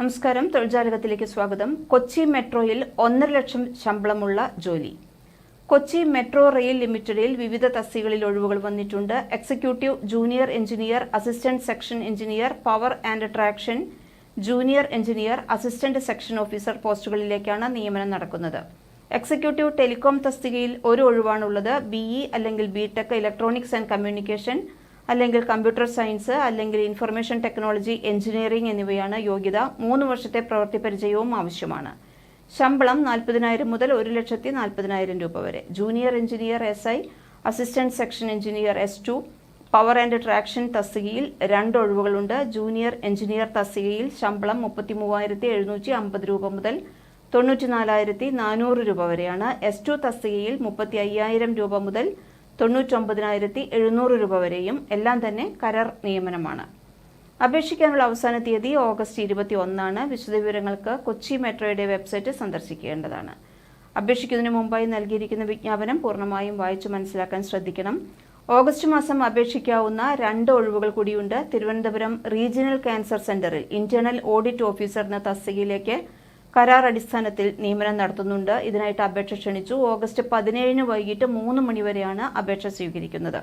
നമസ്കാരം. തൊഴിൽജാലകത്തിലേക്ക് സ്വാഗതം. കൊച്ചി മെട്രോയിൽ ഒന്നര ലക്ഷം ശമ്പളമുള്ള ജോലി. കൊച്ചി മെട്രോ റെയിൽ ലിമിറ്റഡിൽ വിവിധ തസ്തികളിൽ ഒഴിവുകൾ വന്നിട്ടുണ്ട്. Executive junior engineer assistant section engineer power and traction junior engineer assistant section officer പോസ്റ്റുകളിലേക്കാണ് നിയമനം നടക്കുന്നത്. എക്സിക്യൂട്ടീവ് ടെലികോം തസ്തികയിൽ ഒരു ഒഴിവാണുള്ളത്. ബിഇ അല്ലെങ്കിൽ ബിടെക് ഇലക്ട്രോണിക്സ് ആൻഡ് കമ്മ്യൂണിക്കേഷൻ അല്ലെങ്കിൽ കമ്പ്യൂട്ടർ സയൻസ് അല്ലെങ്കിൽ ഇൻഫർമേഷൻ ടെക്നോളജി എഞ്ചിനീയറിംഗ് എന്നിവയാണ് യോഗ്യത. മൂന്ന് വർഷത്തെ പ്രവൃത്തി പരിചയവും ആവശ്യമാണ്. ശമ്പളം നാൽപ്പതിനായിരം മുതൽ ഒരു ലക്ഷത്തി നാൽപ്പതിനായിരം രൂപ വരെ. Junior engineer S I assistant section engineer S two power and traction തസ്തികയിൽ രണ്ട് ഒഴിവുകളുണ്ട്. ജൂനിയർ എഞ്ചിനീയർ തസ്തികയിൽ ശമ്പളം മുപ്പത്തി മൂവായിരത്തി എഴുന്നൂറ്റി അമ്പത് രൂപ മുതൽ തൊണ്ണൂറ്റി നാലായിരത്തി നാനൂറ് രൂപ വരെയാണ്. എസ് ടു തസ്തികയിൽ മുപ്പത്തി അയ്യായിരം രൂപ മുതൽ തൊണ്ണൂറ്റൊമ്പതിനായിരത്തി എഴുന്നൂറ് രൂപ വരെയും എല്ലാം തന്നെ കരാർ നിയമനമാണ്. അപേക്ഷിക്കാനുള്ള അവസാന തീയതി ഓഗസ്റ്റ് ഇരുപത്തി ഒന്നാണ് വിശദവിവരങ്ങൾക്ക് കൊച്ചി മെട്രോയുടെ വെബ്സൈറ്റ് സന്ദർശിക്കേണ്ടതാണ്. അപേക്ഷിക്കുന്നതിന് മുമ്പായി നൽകിയിരിക്കുന്ന വിജ്ഞാപനം പൂർണമായും വായിച്ചു മനസ്സിലാക്കാൻ ശ്രദ്ധിക്കണം. ഓഗസ്റ്റ് മാസം അപേക്ഷിക്കാവുന്ന രണ്ട് ഒഴിവുകൾ കൂടിയുണ്ട്. തിരുവനന്തപുരം റീജിയണൽ ക്യാൻസർ സെന്ററിൽ ഇന്റേണൽ ഓഡിറ്റ് ഓഫീസർ എന്ന തസ്തികയിലേക്ക് കരാർ അടിസ്ഥാനത്തിൽ നിയമനം നടത്തുന്നുണ്ട്. ഇതിനായിട്ട് അപേക്ഷ ക്ഷണിച്ചു. ഓഗസ്റ്റ് പതിനേഴിന് വൈകിട്ട് മൂന്ന് മണിവരെയാണ് അപേക്ഷ സ്വീകരിക്കുന്നത്.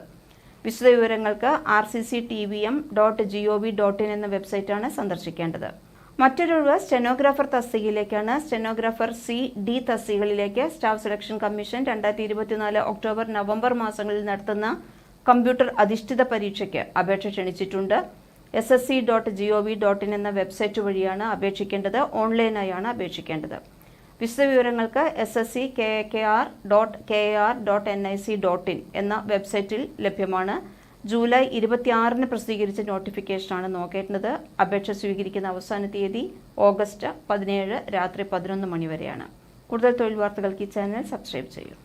വിശദവിവരങ്ങൾക്ക് R C C T V M dot G O V dot in എന്ന വെബ്സൈറ്റാണ് സന്ദർശിക്കേണ്ടത്. മറ്റൊരു സ്റ്റെനോഗ്രാഫർ തസ്തികയിലേക്കാണ്. സ്റ്റെനോഗ്രാഫർ സി ഡി തസ്തികകളിലേക്ക് സ്റ്റാഫ് സെലക്ഷൻ കമ്മീഷൻ രണ്ടായിരത്തി ഇരുപത്തിനാല് ഒക്ടോബർ നവംബർ മാസങ്ങളിൽ നടത്തുന്ന കമ്പ്യൂട്ടർ അധിഷ്ഠിത പരീക്ഷയ്ക്ക് അപേക്ഷ ക്ഷണിച്ചിട്ടുണ്ട്. S S C dot G O V dot in എന്ന വെബ്സൈറ്റ് വഴിയാണ് അപേക്ഷിക്കേണ്ടത്. ഓൺലൈനായാണ് അപേക്ഷിക്കേണ്ടത്. വിശദവിവരങ്ങൾക്ക് S S C K K R dot K R dot N I C dot in എന്ന വെബ്സൈറ്റിൽ ലഭ്യമാണ്. ജൂലൈ ഇരുപത്തിയാറിന് പ്രസിദ്ധീകരിച്ച നോട്ടിഫിക്കേഷനാണ് നോക്കേണ്ടത്. അപേക്ഷ സ്വീകരിക്കുന്ന അവസാന തീയതി ഓഗസ്റ്റ് പതിനേഴ് രാത്രി പതിനൊന്ന് മണി വരെയാണ്. കൂടുതൽ തൊഴിൽ വാർത്തകൾക്ക് ഈ ചാനൽ സബ്സ്ക്രൈബ് ചെയ്യൂ.